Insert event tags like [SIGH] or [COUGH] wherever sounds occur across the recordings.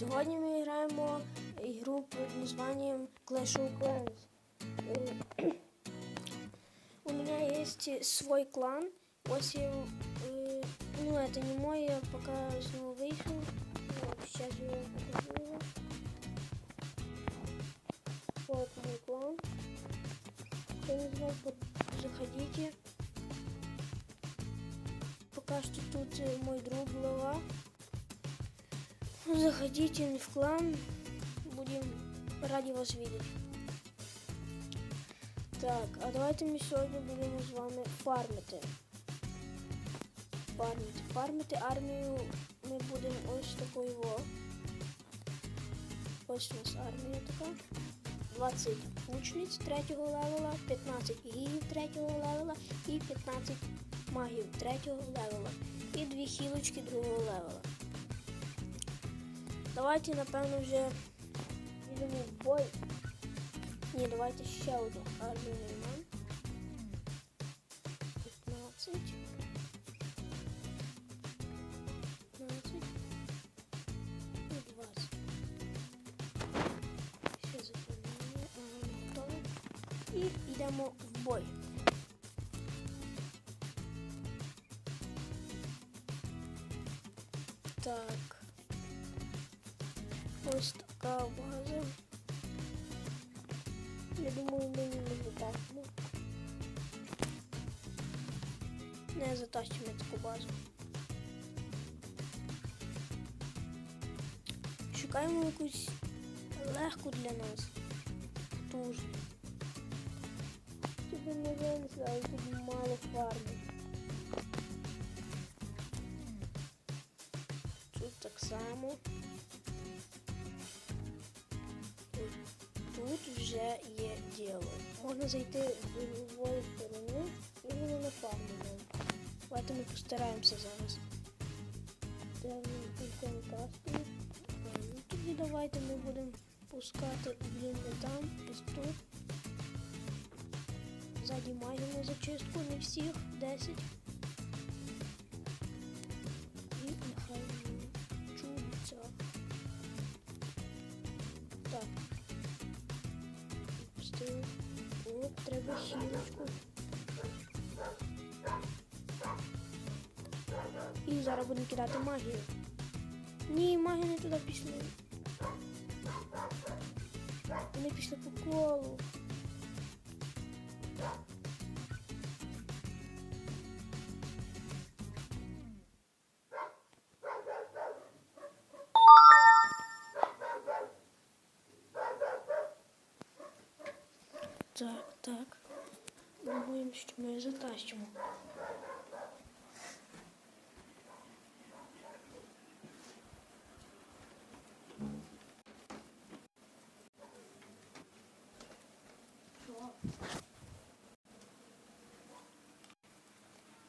Сьогодні ми граємо ігру під названием Clash of Clans. Э, [CLEARS THROAT] У меня есть свой клан. Ось я, э, ну это не мой, я пока с него вышел. Вот, сейчас я вам покажу его. Вот мой клан. Я не знаю, вот заходите. Пока что тут э, мой друг глава. Заходите в клан. Будем раді вас видеть. Так, а давайте ми сьогодні будемо з вами фармити. Фармити. Фармити армію ми будемо ось такою во. Ось у нас армія така. 20 учниць 3 левела, 15 гігів 3 левела і 15 магів 3 левела. І дві хілочки 2 левела. Давайте, напевно, вже йдемо в бой. Ні, давайте ще одну армію наймемо. 15. 15. І 20. Ще заповнення. Ага, не готово. І йдемо в бой. Так. Така база. Я думаю, мені не затащимо. Не затащимо таку базу. Шукаємо якусь легку для нас. Дуже. Тут не винесли, але тут мало фарми. Тут так само. Тут вже є діло. Можна зайти з любої сторони і воно на фарму. Давайте ми постараємося зараз. Ну тоді давайте ми будемо пускати блін не там, ось тут. Ззаді на зачистку, не всіх, 10. Треба хілочку. І зараз будемо кидати магію. Ні, магія не туди пішли. Вони пішли по колу. Так, так. Думаємо, що ми затащимо.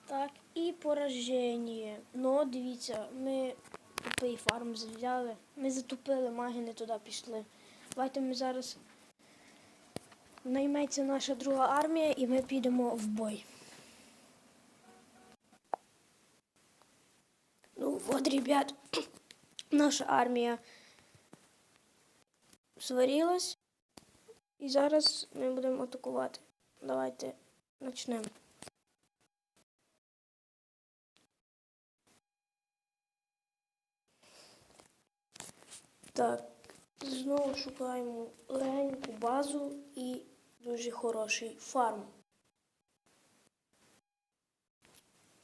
Так, і пораження. Ну, дивіться, ми тупий фарм взяли. Ми затупили, маги не туди пішли. Давайте ми зараз найметься наша друга армія і ми підемо в бой. Ну от, ребят, [CLEARS THROAT] наша армія сварилась. І зараз ми будемо атакувати. Давайте почнемо. Так, знову шукаємо легеньку базу і дуже хороший фарм.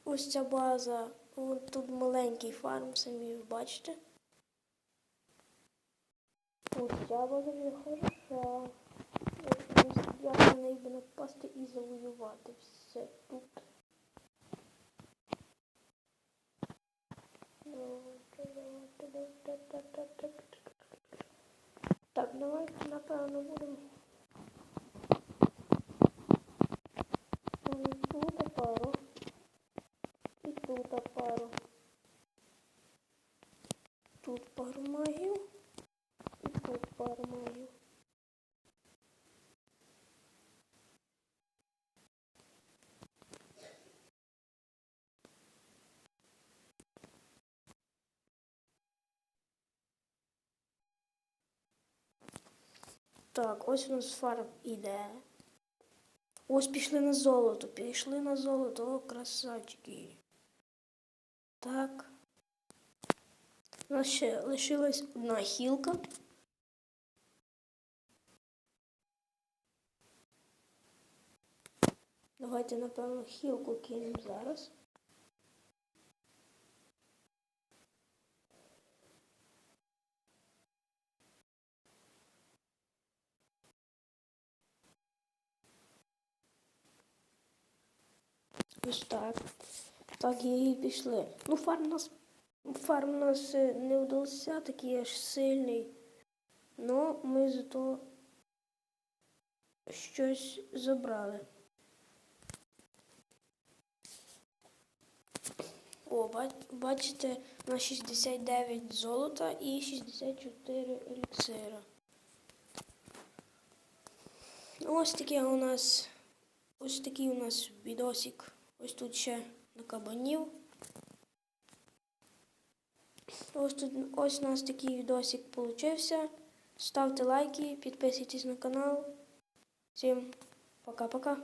Ось ця база, вон тут маленький фарм, самі бачите. Ось ця база вже хороша. Я на неї напасти і завоювати все тут. Давайте, давайте, давайте, так, так, так, так. Так, давайте, напевно, будемо. М, Тут пару. І тут пару. Тут пару магів. І тут пару магів. Так, ось у нас фарм іде. Ось пішли на золото. Пішли на золото. О, красавчики. Так. У нас ще лишилась одна хілка. Давайте, напевно, хілку кинемо зараз. Ось так. Так і пішли. Ну, фарм нас, фарм нас е, не вдався такий аж сильний. Ну, ми зато щось забрали. О, бачите, на 69 золота і 64 еліксира. Ось таке у нас ось такий у нас відосик. Ось тут ще на кабанів. Ось тут ось у нас такий відосик получився. Ставте лайки, підписуйтесь на канал. Всім пока-пока.